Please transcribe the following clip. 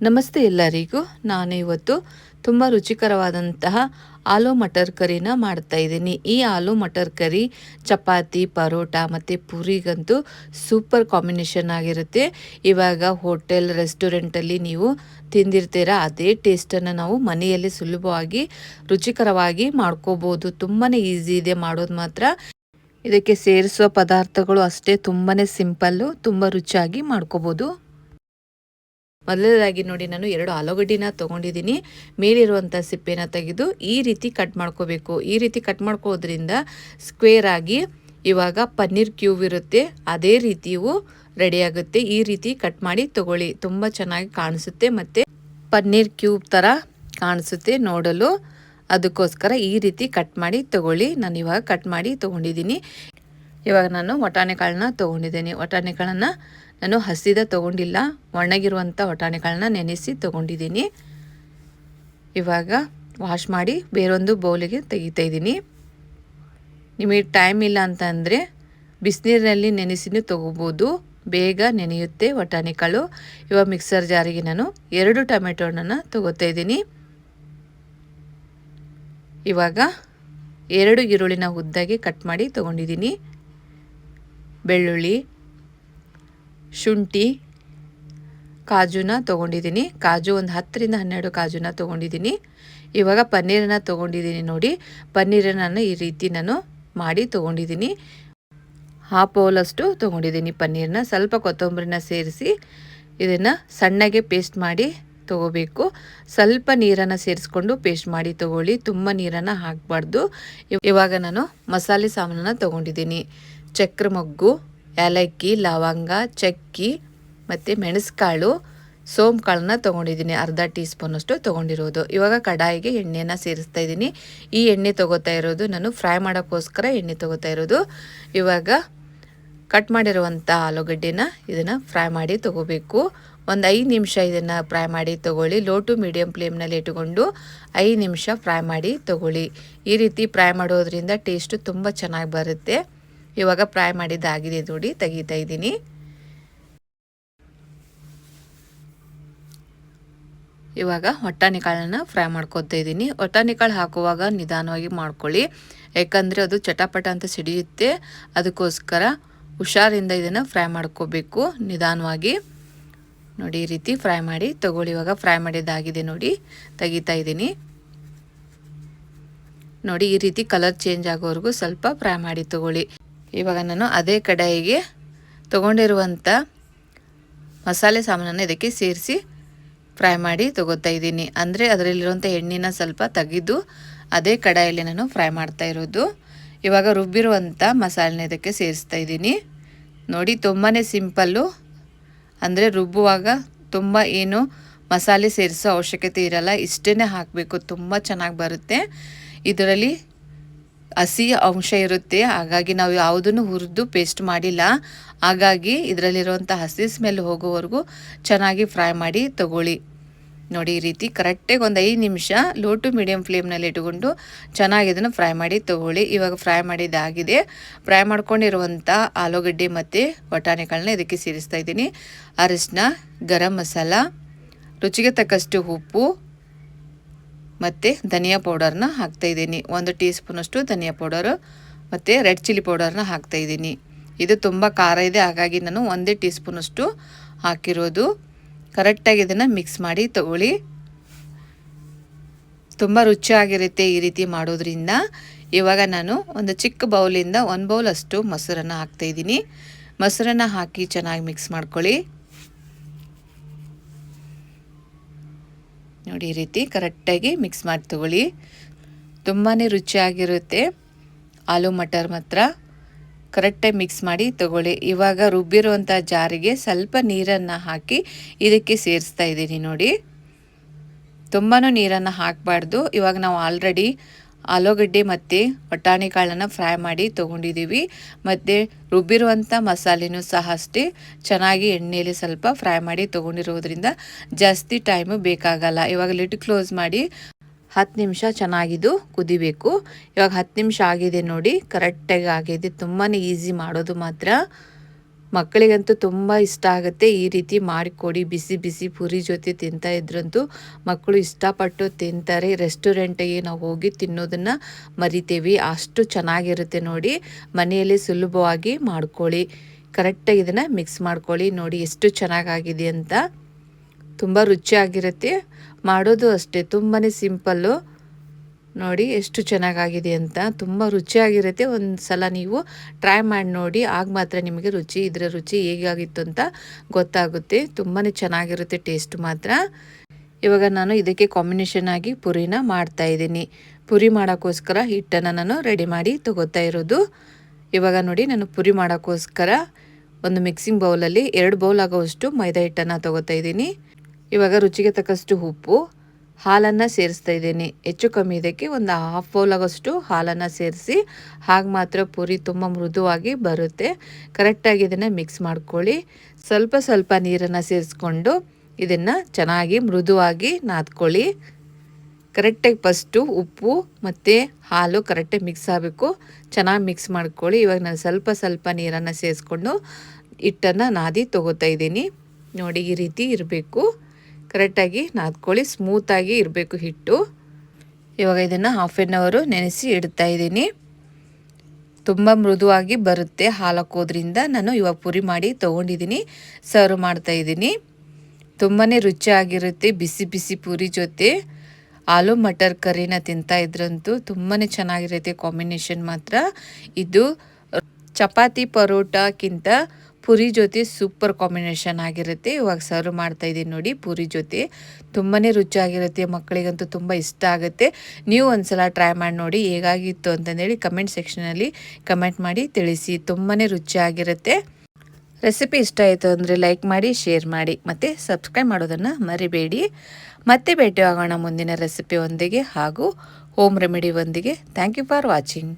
ನಮಸ್ತೆ ಎಲ್ಲರಿಗೂ. ನಾನು ಇವತ್ತು ತುಂಬ ರುಚಿಕರವಾದಂತಹ ಆಲೂ ಮಟರ್ ಕರಿನ ಮಾಡ್ತಾ ಇದ್ದೀನಿ. ಈ ಆಲೂ ಮಟರ್ ಕರಿ, ಚಪಾತಿ, ಪರೋಟ ಮತ್ತು ಪೂರಿಗಂತೂ ಸೂಪರ್ ಕಾಂಬಿನೇಷನ್ ಆಗಿರುತ್ತೆ. ಇವಾಗ ಹೋಟೆಲ್ ರೆಸ್ಟೋರೆಂಟಲ್ಲಿ ನೀವು ತಿಂದಿರ್ತೀರ ಅದೇ ಟೇಸ್ಟನ್ನು ನಾವು ಮನೆಯಲ್ಲಿ ಸುಲಭವಾಗಿ, ರುಚಿಕರವಾಗಿ ಮಾಡ್ಕೋಬೋದು. ತುಂಬಾ ಈಸಿ ಇದೆ ಮಾಡೋದು ಮಾತ್ರ. ಇದಕ್ಕೆ ಸೇರಿಸುವ ಪದಾರ್ಥಗಳು ಅಷ್ಟೇ ತುಂಬಾ ಸಿಂಪಲ್ಲು ತುಂಬ ರುಚಿಯಾಗಿ ಮಾಡ್ಕೋಬೋದು. ಮೊದಲನೇದಾಗಿ ನೋಡಿ ನಾನು ಎರಡು ಆಲೂಗಡ್ಡಿನ ತೊಗೊಂಡಿದ್ದೀನಿ. ಮೇಲಿರುವಂಥ ಸಿಪ್ಪೆನ ತೆಗೆದು ಈ ರೀತಿ ಕಟ್ ಮಾಡ್ಕೋಬೇಕು. ಈ ರೀತಿ ಕಟ್ ಮಾಡ್ಕೋದ್ರಿಂದ ಸ್ಕ್ವೇರ್ ಆಗಿ ಇವಾಗ ಪನ್ನೀರ್ ಕ್ಯೂಬ್ ಇರುತ್ತೆ. ಅದೇ ರೀತಿಯು ರೆಡಿ ಆಗುತ್ತೆ. ಈ ರೀತಿ ಕಟ್ ಮಾಡಿ ತಗೊಳ್ಳಿ. ತುಂಬ ಚೆನ್ನಾಗಿ ಕಾಣಿಸುತ್ತೆ ಮತ್ತು ಪನ್ನೀರ್ ಕ್ಯೂಬ್ ಥರ ಕಾಣಿಸುತ್ತೆ ನೋಡಲು. ಅದಕ್ಕೋಸ್ಕರ ಈ ರೀತಿ ಕಟ್ ಮಾಡಿ ತಗೊಳ್ಳಿ. ನಾನು ಇವಾಗ ಕಟ್ ಮಾಡಿ ತೊಗೊಂಡಿದ್ದೀನಿ. ಇವಾಗ ನಾನು ವಟಾಣೆ ಕಾಳನ್ನ ತೊಗೊಂಡಿದ್ದೀನಿ. ವಟಾಣೆ ಕಾಳನ್ನು ನಾನು ಹಸಿದ ತಗೊಂಡಿಲ್ಲ ಒಣಗಿರುವಂಥ ವಟಾಣಿಗಳನ್ನ ನೆನೆಸಿ ತೊಗೊಂಡಿದ್ದೀನಿ. ಇವಾಗ ವಾಶ್ ಮಾಡಿ ಬೇರೊಂದು ಬೌಲಿಗೆ ತೆಗಿತಾ ಇದ್ದೀನಿ. ನಿಮಗೆ ಟೈಮ್ ಇಲ್ಲ ಅಂತಂದರೆ ಬಿಸಿನೀರಿನಲ್ಲಿ ನೆನೆಸಿನೂ ತೊಗೋಬೋದು. ಬೇಗ ನೆನೆಯುತ್ತೆ ವಟಾಣಿಕಾಳು ಇವಾಗ ಮಿಕ್ಸರ್ ಜಾರಿಗೆ ನಾನು ಎರಡು ಟೊಮೆಟೊ ಹಣ್ಣನ್ನು ತೊಗೋತಾ ಇದ್ದೀನಿ. ಇವಾಗ ಎರಡು ಈರುಳ್ಳಿನ ಉದ್ದಾಗಿ ಕಟ್ ಮಾಡಿ ತೊಗೊಂಡಿದ್ದೀನಿ. ಬೆಳ್ಳುಳ್ಳಿ ಶುಂಠಿ, ಕಾಜುನ ತೊಗೊಂಡಿದ್ದೀನಿ. ಕಾಜು ಒಂದು ಹತ್ತರಿಂದ ಹನ್ನೆರಡು ಕಾಜುನ ತೊಗೊಂಡಿದ್ದೀನಿ. ಇವಾಗ ಪನ್ನೀರನ್ನ ತೊಗೊಂಡಿದ್ದೀನಿ ನೋಡಿ. ಪನ್ನೀರನ್ನು ಈ ರೀತಿ ನಾನು ಮಾಡಿ ತೊಗೊಂಡಿದ್ದೀನಿ. ಹಾಫ್ ಬೌಲಷ್ಟು ತೊಗೊಂಡಿದ್ದೀನಿ ಪನ್ನೀರನ್ನ. ಸ್ವಲ್ಪ ಕೊತ್ತಂಬರಿನ ಸೇರಿಸಿ ಇದನ್ನು ಸಣ್ಣಗೆ ಪೇಸ್ಟ್ ಮಾಡಿ ತೊಗೋಬೇಕು. ಸ್ವಲ್ಪ ನೀರನ್ನು ಸೇರಿಸ್ಕೊಂಡು ಪೇಸ್ಟ್ ಮಾಡಿ ತೊಗೊಳ್ಳಿ. ತುಂಬ ನೀರನ್ನು ಹಾಕಬಾರ್ದು. ಇವಾಗ ನಾನು ಮಸಾಲೆ ಸಾಮಾನನ್ನು ತೊಗೊಂಡಿದ್ದೀನಿ. ಚಕ್ರ ಮೊಗ್ಗು ಏಲಕ್ಕಿ, ಲವಂಗ, ಚಕ್ಕಿ ಮತ್ತು ಮೆಣಸುಕಾಳು ಸೋಂಪು ಕಾಳನ್ನ ತೊಗೊಂಡಿದ್ದೀನಿ. ಅರ್ಧ ಟೀ ಸ್ಪೂನಷ್ಟು ತೊಗೊಂಡಿರೋದು. ಇವಾಗ ಕಡಾಯಿಗೆ ಎಣ್ಣೆನ ಸೇರಿಸ್ತಾ ಇದ್ದೀನಿ. ಈ ಎಣ್ಣೆ ತೊಗೋತಾ ಇರೋದು ನಾನು ಫ್ರೈ ಮಾಡೋಕ್ಕೋಸ್ಕರ ಎಣ್ಣೆ ತೊಗೋತಾ ಇರೋದು. ಇವಾಗ ಕಟ್ ಮಾಡಿರುವಂಥ ಆಲೂಗಡ್ಡೆನ ಇದನ್ನು ಫ್ರೈ ಮಾಡಿ ತೊಗೋಬೇಕು. ಒಂದು ಐದು ನಿಮಿಷ ಇದನ್ನು ಫ್ರೈ ಮಾಡಿ ತೊಗೊಳ್ಳಿ. ಲೋ ಟು ಮೀಡಿಯಮ್ ಫ್ಲೇಮ್ನಲ್ಲಿ ಇಟ್ಟುಕೊಂಡು ಐದು ನಿಮಿಷ ಫ್ರೈ ಮಾಡಿ ತೊಗೊಳ್ಳಿ. ಈ ರೀತಿ ಫ್ರೈ ಮಾಡೋದ್ರಿಂದ ಟೇಸ್ಟು ತುಂಬ ಚೆನ್ನಾಗಿ ಬರುತ್ತೆ. ಇವಾಗ ಫ್ರೈ ಮಾಡಿದ್ದಾಗಿದೆ ನೋಡಿ ತೆಗಿತಾ ಇದ್ದೀನಿ. ಇವಾಗ ಹೊಟ್ಟಾಣಿ ಕಾಳನ್ನು ಫ್ರೈ ಮಾಡ್ಕೊತಾ ಇದ್ದೀನಿ. ಹೊಟ್ಟಾಣಿ ಕಾಳು ಹಾಕುವಾಗ ನಿಧಾನವಾಗಿ ಮಾಡ್ಕೊಳ್ಳಿ. ಯಾಕಂದರೆ ಅದು ಚಟಪಟ ಅಂತ ಸಿಡಿಯುತ್ತೆ. ಅದಕ್ಕೋಸ್ಕರ ಹುಷಾರಿಂದ ಇದನ್ನು ಫ್ರೈ ಮಾಡ್ಕೋಬೇಕು ನಿಧಾನವಾಗಿ. ನೋಡಿ ಈ ರೀತಿ ಫ್ರೈ ಮಾಡಿ ತಗೊಳ್ಳಿ. ಇವಾಗ ಫ್ರೈ ಮಾಡಿದ್ದಾಗಿದೆ ನೋಡಿ ತೆಗಿತಾ ಇದ್ದೀನಿ. ನೋಡಿ ಈ ರೀತಿ ಕಲರ್ ಚೇಂಜ್ ಆಗೋವರೆಗೂ ಸ್ವಲ್ಪ ಫ್ರೈ ಮಾಡಿ ತಗೊಳ್ಳಿ. ಇವಾಗ ನಾನು ಅದೇ ಕಡಾಯಿಗೆ ತೊಗೊಂಡಿರುವಂಥ ಮಸಾಲೆ ಸಾಮಾನನ್ನು ಇದಕ್ಕೆ ಸೇರಿಸಿ ಫ್ರೈ ಮಾಡಿ ತೊಗೋತಾ ಇದ್ದೀನಿ. ಅಂದರೆ ಅದರಲ್ಲಿರುವಂಥ ಎಣ್ಣೆನ ಸ್ವಲ್ಪ ತೆಗೆದು ಅದೇ ಕಡಾಯಲ್ಲಿ ನಾನು ಫ್ರೈ ಮಾಡ್ತಾ ಇರೋದು. ಇವಾಗ ರುಬ್ಬಿರುವಂಥ ಮಸಾಲೆನ ಇದಕ್ಕೆ ಸೇರಿಸ್ತಾ ಇದ್ದೀನಿ. ನೋಡಿ ತುಂಬಾ ಸಿಂಪಲ್ಲು. ಅಂದರೆ ರುಬ್ಬುವಾಗ ತುಂಬ ಏನು ಮಸಾಲೆ ಸೇರಿಸೋ ಅವಶ್ಯಕತೆ ಇರಲ್ಲ. ಇಷ್ಟೇ ಹಾಕಬೇಕು. ತುಂಬ ಚೆನ್ನಾಗಿ ಬರುತ್ತೆ. ಇದರಲ್ಲಿ ಹಸಿ ಅಂಶ ಇರುತ್ತೆ. ಹಾಗಾಗಿ ನಾವು ಯಾವುದನ್ನು ಹುರಿದು ಪೇಸ್ಟ್ ಮಾಡಿಲ್ಲ. ಹಾಗಾಗಿ ಇದರಲ್ಲಿರುವಂಥ ಹಸಿ ಸ್ಮೆಲ್ ಹೋಗೋವರೆಗೂ ಚೆನ್ನಾಗಿ ಫ್ರೈ ಮಾಡಿ ತಗೊಳ್ಳಿ. ನೋಡಿ ಈ ರೀತಿ ಕರೆಕ್ಟಾಗಿ ಒಂದು ಐದು ನಿಮಿಷ ಲೋ ಟು ಮೀಡಿಯಮ್ ಫ್ಲೇಮ್ನಲ್ಲಿ ಇಟ್ಕೊಂಡು ಚೆನ್ನಾಗಿ ಇದನ್ನು ಫ್ರೈ ಮಾಡಿ ತಗೊಳ್ಳಿ. ಇವಾಗ ಫ್ರೈ ಮಾಡಿದ್ದಾಗಿದೆ ಫ್ರೈ ಮಾಡ್ಕೊಂಡಿರುವಂಥ ಆಲೂಗಡ್ಡೆ ಮತ್ತು ಬಟಾಣಿಗಳನ್ನ ಇದಕ್ಕೆ ಸೇರಿಸ್ತಾ ಇದ್ದೀನಿ. ಅರಿಶಿನ ಗರಂ ಮಸಾಲ, ರುಚಿಗೆ ತಕ್ಕಷ್ಟು ಉಪ್ಪು ಮತ್ತು ಧನಿಯಾ ಪೌಡರ್ನ ಹಾಕ್ತಾಯಿದ್ದೀನಿ ಒಂದು ಟೀ ಸ್ಪೂನಷ್ಟು ಧನಿಯಾ ಪೌಡರು ಮತ್ತು ರೆಡ್ ಚಿಲ್ಲಿ ಪೌಡರ್ನ ಹಾಕ್ತಾಯಿದ್ದೀನಿ ಇದು ತುಂಬ ಖಾರ ಇದೆ, ಹಾಗಾಗಿ ನಾನು ಒಂದೇ ಟೀ ಸ್ಪೂನಷ್ಟು ಹಾಕಿರೋದು. ಕರೆಕ್ಟಾಗಿ ಇದನ್ನು ಮಿಕ್ಸ್ ಮಾಡಿ ತಗೊಳ್ಳಿ. ತುಂಬ ರುಚಿಯಾಗಿರುತ್ತೆ ಈ ರೀತಿ ಮಾಡೋದ್ರಿಂದ. ಇವಾಗ ನಾನು ಒಂದು ಚಿಕ್ಕ ಬೌಲಿಂದ ಒಂದು ಬೌಲಷ್ಟು ಮೊಸರನ್ನು ಹಾಕ್ತಾಯಿದ್ದೀನಿ ಮೊಸರನ್ನು ಹಾಕಿ ಚೆನ್ನಾಗಿ ಮಿಕ್ಸ್ ಮಾಡ್ಕೊಳ್ಳಿ. ನೋಡಿ ಈ ರೀತಿ ಕರೆಕ್ಟಾಗಿ ಮಿಕ್ಸ್ ಮಾಡಿ ತಗೊಳ್ಳಿ. ತುಂಬಾ ರುಚಿಯಾಗಿರುತ್ತೆ. ಆಲೂ ಮಟರ್ ಮಾತ್ರ. ಕರೆಕ್ಟಾಗಿ ಮಿಕ್ಸ್ ಮಾಡಿ ತಗೊಳ್ಳಿ. ಇವಾಗ ರುಬ್ಬಿರುವಂಥ ಜಾರಿಗೆ ಸ್ವಲ್ಪ ನೀರನ್ನು ಹಾಕಿ ಇದಕ್ಕೆ ಸೇರಿಸ್ತಾ ಇದ್ದೀನಿ ನೋಡಿ. ತುಂಬಾ ನೀರನ್ನು ಹಾಕಬಾರ್ದು. ಇವಾಗ ನಾವು ಆಲ್ರೆಡಿ ಆಲೂಗಡ್ಡೆ ಮತ್ತು ಬಟಾಣಿ ಕಾಳನ್ನು ಫ್ರೈ ಮಾಡಿ ತೊಗೊಂಡಿದ್ದೀವಿ ಮತ್ತು ರುಬ್ಬಿರುವಂಥ ಮಸಾಲೆನೂ ಸಹ ಅಷ್ಟೇ. ಚೆನ್ನಾಗಿ ಎಣ್ಣೆಯಲ್ಲಿ ಸ್ವಲ್ಪ ಫ್ರೈ ಮಾಡಿ ತೊಗೊಂಡಿರೋದ್ರಿಂದ ಜಾಸ್ತಿ ಟೈಮು ಬೇಕಾಗಲ್ಲ. ಇವಾಗ ಲಿಟ್ ಕ್ಲೋಸ್ ಮಾಡಿ ಹತ್ತು ನಿಮಿಷ ಚೆನ್ನಾಗಿದ್ದು ಕುದಿಬೇಕು. ಇವಾಗ ಹತ್ತು ನಿಮಿಷ ಆಗಿದೆ ನೋಡಿ ಕರೆಕ್ಟಾಗಿ ಆಗಿದೆ. ತುಂಬಾ ಈಸಿ ಮಾಡೋದು ಮಾತ್ರ. ಮಕ್ಕಳಿಗಂತೂ ತುಂಬ ಇಷ್ಟ ಆಗುತ್ತೆ ಈ ರೀತಿ ಮಾಡಿಕೊಡಿ, ಬಿಸಿ ಬಿಸಿ ಪುರಿ ಜೊತೆ ತಿಂತಾ ಇದ್ರಂತೂ ಮಕ್ಕಳು ಇಷ್ಟಪಟ್ಟು ತಿಂತಾರೆ. ರೆಸ್ಟೋರೆಂಟಿಗೆ ನಾವು ಹೋಗಿ ತಿನ್ನೋದನ್ನು ಮರಿತೀವಿ. ಅಷ್ಟು ಚೆನ್ನಾಗಿರುತ್ತೆ ನೋಡಿ. ಮನೆಯಲ್ಲಿ ಸುಲಭವಾಗಿ ಮಾಡ್ಕೊಳ್ಳಿ. ಕರೆಕ್ಟಾಗಿ ಇದನ್ನು ಮಿಕ್ಸ್ ಮಾಡ್ಕೊಳ್ಳಿ. ನೋಡಿ ಎಷ್ಟು ಚೆನ್ನಾಗಾಗಿದೆ ಅಂತ. ತುಂಬ ರುಚಿಯಾಗಿರುತ್ತೆ. ಮಾಡೋದು ಅಷ್ಟೇ. ತುಂಬಾ ಸಿಂಪಲ್ಲು. ನೋಡಿ ಎಷ್ಟು ಚೆನ್ನಾಗಾಗಿದೆ ಅಂತ. ತುಂಬ ರುಚಿಯಾಗಿರುತ್ತೆ. ಒಂದು ಸಲ ನೀವು ಟ್ರೈ ಮಾಡಿ ನೋಡಿ. ಆಗ ಮಾತ್ರ ನಿಮಗೆ ರುಚಿ, ಇದರ ರುಚಿ ಹೇಗಾಗಿತ್ತು ಅಂತ ಗೊತ್ತಾಗುತ್ತೆ. ತುಂಬಾ ಚೆನ್ನಾಗಿರುತ್ತೆ ಟೇಸ್ಟ್ ಮಾತ್ರ. ಇವಾಗ ನಾನು ಇದಕ್ಕೆ ಕಾಂಬಿನೇಷನ್ ಆಗಿ ಪುರಿನ ಮಾಡ್ತಾ ಇದ್ದೀನಿ. ಪುರಿ ಮಾಡೋಕ್ಕೋಸ್ಕರ ಹಿಟ್ಟನ್ನು ನಾನು ರೆಡಿ ಮಾಡಿ ತಗೋತಾ ಇರೋದು. ಇವಾಗ ನೋಡಿ ನಾನು ಪುರಿ ಮಾಡೋಕ್ಕೋಸ್ಕರ ಒಂದು ಮಿಕ್ಸಿಂಗ್ ಬೌಲಲ್ಲಿ ಎರಡು ಬೌಲ್ ಆಗೋವಷ್ಟು ಮೈದಾ ಹಿಟ್ಟನ್ನು ತಗೋತಾ ಇದ್ದೀನಿ. ಇವಾಗ ರುಚಿಗೆ ತಕ್ಕಷ್ಟು ಉಪ್ಪು. ಹಾಲನ್ನು ಸೇರಿಸ್ತಾ ಇದ್ದೀನಿ. ಹೆಚ್ಚು ಕಮ್ಮಿ ಇದಕ್ಕೆ ಒಂದು ಹಾಫ್ ಬೌಲ್ ಆಗೋಷ್ಟು ಹಾಲನ್ನು ಸೇರಿಸಿ, ಹಾಗೆ ಮಾತ್ರ ಪೂರಿ ತುಂಬ ಮೃದುವಾಗಿ ಬರುತ್ತೆ. ಕರೆಕ್ಟಾಗಿ ಇದನ್ನು ಮಿಕ್ಸ್ ಮಾಡ್ಕೊಳ್ಳಿ. ಸ್ವಲ್ಪ ಸ್ವಲ್ಪ ನೀರನ್ನು ಸೇರಿಸ್ಕೊಂಡು ಇದನ್ನು ಚೆನ್ನಾಗಿ ಮೃದುವಾಗಿ ನಾದ್ಕೊಳ್ಳಿ. ಕರೆಕ್ಟಾಗಿ ಫಸ್ಟು ಉಪ್ಪು ಮತ್ತು ಹಾಲು ಕರೆಕ್ಟಾಗಿ ಮಿಕ್ಸ್ ಆಗಬೇಕು. ಚೆನ್ನಾಗಿ ಮಿಕ್ಸ್ ಮಾಡ್ಕೊಳ್ಳಿ. ಇವಾಗ ನಾನು ಸ್ವಲ್ಪ ಸ್ವಲ್ಪ ನೀರನ್ನು ಸೇರಿಸ್ಕೊಂಡು ಹಿಟ್ಟನ್ನು ನಾದಿ ತೊಗೋತಾ ಇದ್ದೀನಿ. ನೋಡಿ ಈ ರೀತಿ ಇರಬೇಕು. ಕರೆಕ್ಟಾಗಿ ನಾದ್ಕೊಳ್ಳಿ ಸ್ಮೂತಾಗಿ ಇರಬೇಕು ಹಿಟ್ಟು. ಇವಾಗ ಇದನ್ನು ಹಾಫ್ ಎನ್ ಅವರು ನೆನೆಸಿ ಇಡ್ತಾ ಇದ್ದೀನಿ. ತುಂಬ ಮೃದುವಾಗಿ ಬರುತ್ತೆ ಹಾಲಕ್ಕೋದ್ರಿಂದ. ನಾನು ಇವಾಗ ಪುರಿ ಮಾಡಿ ತೊಗೊಂಡಿದ್ದೀನಿ ಸರ್ವ್ ಮಾಡ್ತಾ ಇದ್ದೀನಿ. ತುಂಬಾ ರುಚಿಯಾಗಿರುತ್ತೆ ಬಿಸಿ ಬಿಸಿ ಪುರಿ ಜೊತೆ. ಆಲೂ ಮಟರ್ ಕರಿನ ತಿಂತಾ ಇದ್ರಂತೂ ತುಂಬಾ ಚೆನ್ನಾಗಿರುತ್ತೆ ಕಾಂಬಿನೇಷನ್ ಮಾತ್ರ. ಇದು ಚಪಾತಿ ಪರೋಟಕ್ಕಿಂತ ಪುರಿ ಜೊತೆ ಸೂಪರ್ ಕಾಂಬಿನೇಷನ್ ಆಗಿರುತ್ತೆ. ಇವಾಗ ಸರ್ವ್ ಮಾಡ್ತಾ ಇದ್ದೀನಿ ನೋಡಿ ಪೂರಿ ಜೊತೆ. ತುಂಬಾ ರುಚಿಯಾಗಿರುತ್ತೆ, ಮಕ್ಕಳಿಗಂತೂ ತುಂಬ ಇಷ್ಟ ಆಗುತ್ತೆ. ನೀವು ಒಂದ್ಸಲ ಟ್ರೈ ಮಾಡಿ ನೋಡಿ ಹೇಗಾಗಿತ್ತು ಅಂತಂದೇಳಿ ಕಮೆಂಟ್ ಸೆಕ್ಷನಲ್ಲಿ ಕಮೆಂಟ್ ಮಾಡಿ ತಿಳಿಸಿ. ತುಂಬಾ ರುಚಿಯಾಗಿರುತ್ತೆ. ರೆಸಿಪಿ ಇಷ್ಟ ಆಯಿತು ಅಂದರೆ ಲೈಕ್ ಮಾಡಿ ಶೇರ್ ಮಾಡಿ. ಮತ್ತು ಸಬ್ಸ್ಕ್ರೈಬ್ ಮಾಡೋದನ್ನು ಮರಿಬೇಡಿ. ಮತ್ತೆ ಭೇಟಿಯಾಗೋಣ ಮುಂದಿನ ರೆಸಿಪಿ ಒಂದಿಗೆ ಹಾಗೂ ಹೋಮ್ ರೆಮಿಡಿ ಒಂದಿಗೆ. Thank you for watching